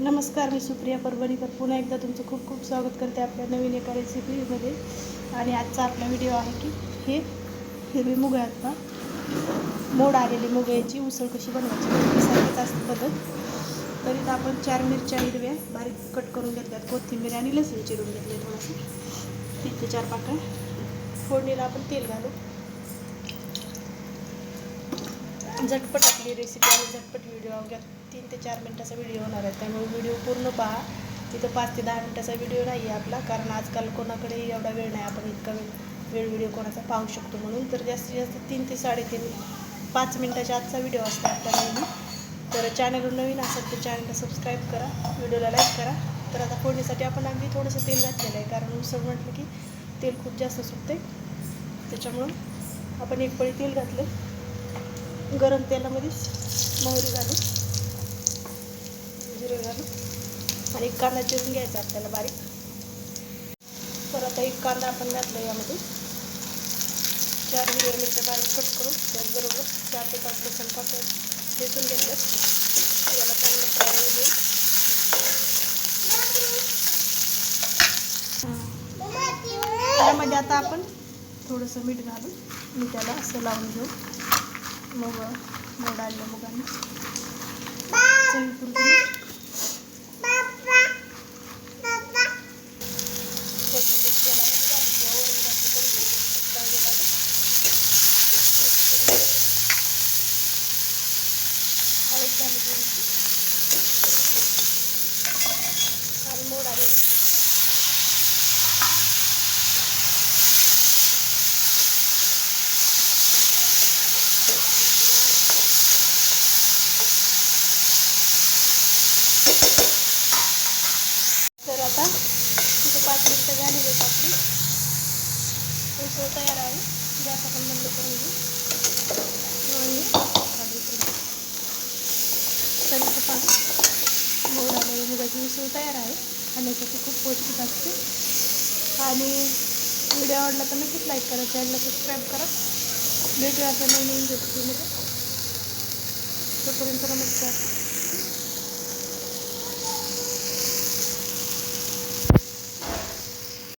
नमस्कार मी सुप्रिया परभणीकर. पुन्हा एकदा तुमचं खूप खूप स्वागत करते आपल्या नवीन एका रेसिपीमध्ये आणि आजचा आपला व्हिडिओ आहे की हे हिरवी मुग आहेत ना? मोड आलेली मुगाची उसळ कशी बनवायची? सारखीच असते पद्धत. तरी तर आपण चार मिरच्या हिरव्या बारीक कट करून घेतल्यात. कोथिंबीर आणि लसूण चिरून घेतले थोडंसं. तीन ते चार पाकळ्या. फोडणीला आपण तेल घालू. झटपट आपली रेसिपी आणि झटपट व्हिडिओ अवघ्या तीन ते चार मिनटाचा व्हिडिओ होणार आहे. त्यामुळे व्हिडिओ पूर्ण पहा. तिथं पाच ते दहा मिनटाचा व्हिडिओ नाही आहे आपला कारण आजकाल कोणाकडेही एवढा वेळ नाही. आपण इतका वेळ वेळ व्हिडिओ कोणाचा पाहू शकतो म्हणून. तर जास्तीत जास्त तीन ते साडेतीन पाच मिनटाच्या आजचा व्हिडिओ असतो आपला नेहमी. तर चॅनलवर नवीन असेल तर चॅनलला सबस्क्राईब करा. व्हिडिओला लाईक करा. तर आता फोडणीसाठी आपण अगदी थोडंसं तेल घातलेलं आहे कारण उसळ म्हटलं की तेल खूप जास्त सुटते त्याच्यामुळं आपण एक पळी तेल घातलं. गरम तेलामध्ये मोहरी घालू जिरे घालू आणि एक कांदा चिरून घ्यायचा आपल्याला बारीक. तर आता एक कांदा आपण घातला यामध्ये. चार हिरव्या मिरच्या बारीक कट करून त्याचबरोबर चार ते पाच लसूण पाकळ्या ठेचून घेतलं याला चांगलं फ्राय होऊ त्यामध्ये आता आपण थोडंसं मीठ घालून मी त्याला असं लावून घेऊ. मग మొగ మూడాళ్ళు మొగని ఇప్పుడు కలిపి आता तिथं पाच मिनटं झाली आहेत आपली. उसळ तयार आहे. गॅस आपण बंद करून घेऊ. आणि खाली करू. तर मोड आलेली मुगाची उसळ तयार आहे. खाण्यासाठी खूप पौष्टिक असते. आणि व्हिडिओ आवडला तर नक्कीच लाईक करा चॅनलला सबस्क्राईब करा. भेटूया असं नवीन घेतो तुम्ही तोपर्यंत नमस्कार.